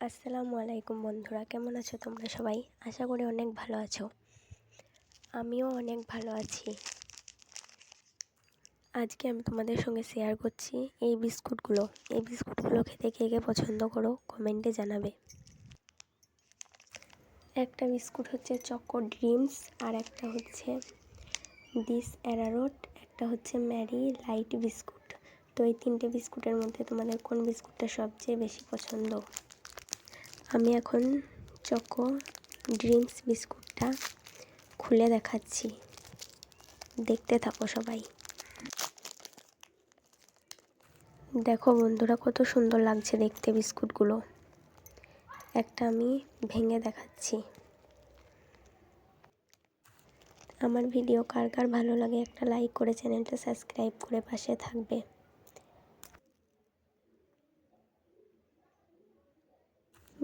আসসালামু আলাইকুম বন্ধুরা, কেমন আছো তোমরা সবাই? আশা করি অনেক ভালো আছো। আমিও অনেক ভালো আছি। আজকে আমি তোমাদের সঙ্গে শেয়ার করছি এই বিস্কুটগুলো। এই বিস্কুটগুলো খেতে কে কে পছন্দ করো কমেন্টে জানাবে। একটা বিস্কুট হচ্ছে চকো ড্রিমস আর একটা হচ্ছে দিস অ্যারারোট একটা হচ্ছে ম্যারি লাইট বিস্কুট। তো এই তিনটে বিস্কুটের মধ্যে তোমাদের কোন বিস্কুটটা সবচেয়ে বেশি পছন্দ? আমি এখন চকো ড্রিমস বিস্কুটটা খুলে দেখাচ্ছি। দেখতে থাকো সবাই। দেখো বন্ধুরা, কত সুন্দর লাগছে দেখতে বিস্কুটগুলো। একটা আমি ভেঙে দেখাচ্ছি। আমার ভিডিও কার কার ভালো লাগে একটা লাইক করে চ্যানেলটা সাবস্ক্রাইব করে পাশে থাকবে।